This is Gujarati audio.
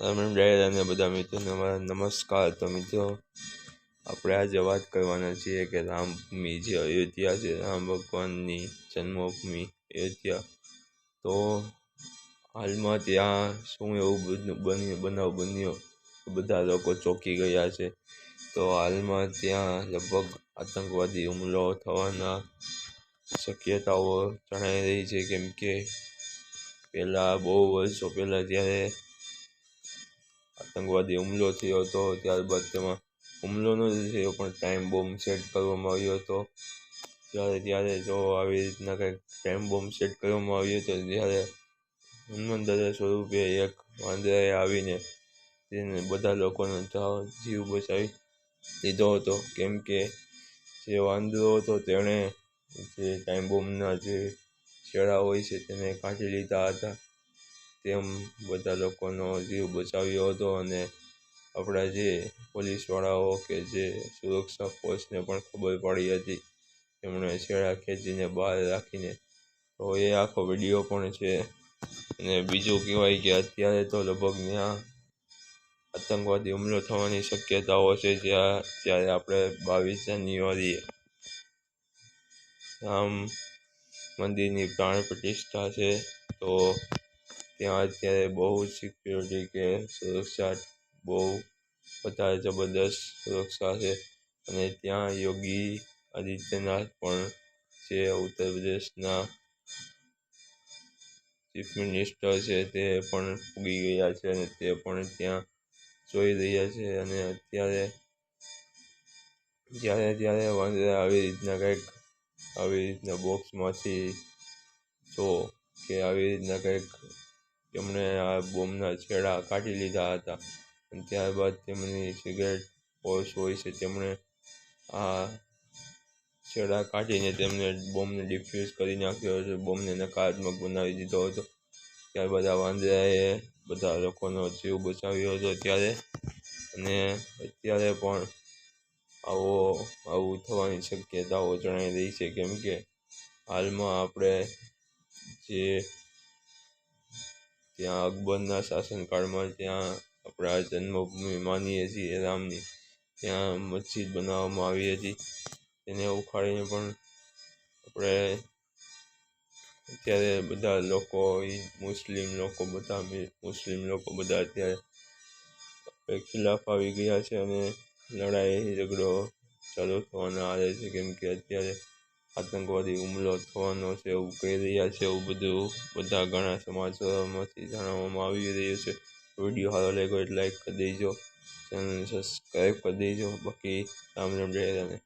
રામ રામ અને બધા મિત્રોને અમારા નમસ્કાર. તો મિત્રો, આપણે આજે વાત કરવાના છીએ કે રામભૂમિ જે અયોધ્યા છે. રામ ભગવાનની જન્મભૂમિ અયોધ્યા. તો હાલમાં ત્યાં શું એવું બન્યું બનાવ બન્યો? બધા લોકો ચોંકી ગયા છે. તો હાલમાં ત્યાં લગભગ આતંકવાદી હુમલો થવાના શક્યતાઓ જણાઈ રહી છે. કેમ કે પહેલાં બહુ વર્ષો પહેલાં જ્યારે આતંકવાદી હુમલો થયો હતો, ત્યારબાદ તેમાં હુમલો ન થયો, પણ ટાઈમ બોમ્બ સેટ કરવામાં આવ્યો હતો. ત્યારે ત્યારે જો આવી રીતના કંઈક ટાઈમ બોમ્બ સેટ કરવામાં આવ્યો હતો, ત્યારે હનુમાનદાદા સ્વરૂપે એક વાંદરાએ આવીને તેને બધા લોકોનો જીવ બચાવી લીધો હતો. કેમ કે જે વાંદરો હતો, તેણે જે ટાઈમ બોમ્બના જે છેડા હોય છે, તેને કાઢી લીધા હતા. તેમ બધા લોકોનો જીવ બચાવ્યો હતો અને આપણા જે પોલીસવાળાઓ કે જે સુરક્ષા ફોર્સને પણ ખબર પડી હતી એમણે છેડા ખેંચીને બહાર રાખીને. તો એ આખો વીડિયો પણ છે. અને બીજું કહેવાય કે અત્યારે તો લગભગ ત્યાં આતંકવાદી હુમલો થવાની શક્યતાઓ છે જ્યાં જ્યારે આપણે બાવીસ જાન્યુઆરીએ રામ મંદિરની પ્રાણ પ્રતિષ્ઠા છે, તો ત્યાં અત્યારે બહુ સિક્યોરિટી કે સુરક્ષા બહુ વધારે જબરદસ્ત સુરક્ષા છે. અને ત્યાં યોગી આદિત્યનાથ પણ જે ઉત્તર પ્રદેશના ચીફ મિનિસ્ટર છે, તે પણ પૂગી ગયા છે અને તે પણ ત્યાં જોઈ રહ્યા છે. અને અત્યારે, જ્યારે ત્યારે વાંદરા આવી રીતના કંઈક આવી રીતના બોક્સમાંથી જો કે આવી રીતના કંઈક તેમણે આ બોમ્બના છેડા કાઢી લીધા હતા. અને ત્યારબાદ તેમની સિગરેટ પોશ હોય છે, તેમણે આ છેડા કાઢીને તેમને બોમ્બને ડિફ્યુઝ કરી નાખ્યો હતો, બોમ્બને નકારાત્મક બનાવી દીધો હતો. ત્યારબાદ આ વાંદરાએ બધા લોકોનો જીવ બચાવ્યો હતો ત્યારે અને અત્યારે પણ આવો, આવું થવાની શક્યતાઓ જણાઈ રહી છે, કેમ કે હાલમાં આપણે જે ત્યાં અકબરના શાસનકાળમાં ત્યાં આપણા જન્મભૂમિ માનીએ છીએ રામની, ત્યાં મસ્જિદ બનાવવામાં આવી હતી. તેને ઉખાડીને પણ આપણે અત્યારે બધા લોકો મુસ્લિમ લોકો બધા મુસ્લિમ લોકો બધા અત્યારે ખિલાફ આવી ગયા છે અને લડાઈ ઝઘડો ચાલુ થવાના આરે છે. કેમ કે અત્યારે આતંકવાદી હુમલો થવાનો છે એવું કહી રહ્યા છે. એવું બધું બધા ઘણા સમાચારોમાંથી જાણવામાં આવી રહ્યું છે. વીડિયો સારો લાગ્યો એટલે લાઈક કરી દેજો. ચેનલને સબસ્ક્રાઈબ કરી દેજો. બાકી રામ રામ, જય